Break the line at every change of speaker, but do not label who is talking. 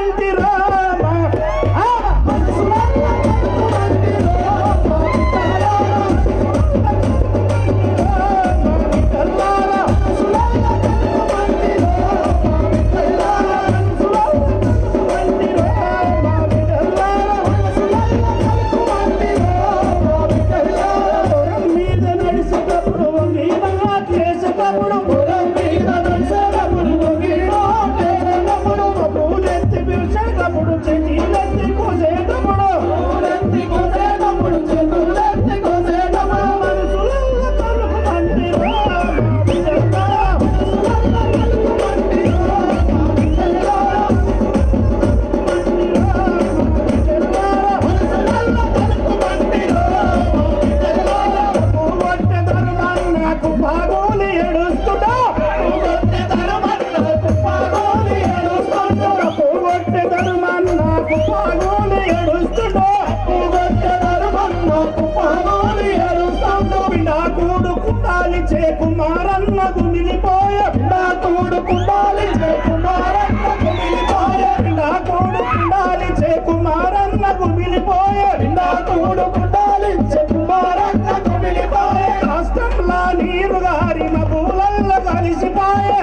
Santi చే కుమారన్న గుమిలిపోయ
నా తోడు కుండాలి చే కుమారన్న గుమిలిపోయ
నా తోడు కుండాలి చే కుమారన్న గుమిలిపోయ
నా తోడు కుండాలి చే కుమారన్న గుమిలిపోయ రాష్ట్రంలో నీరు గారిన పూలల్ల కలిసిపోయే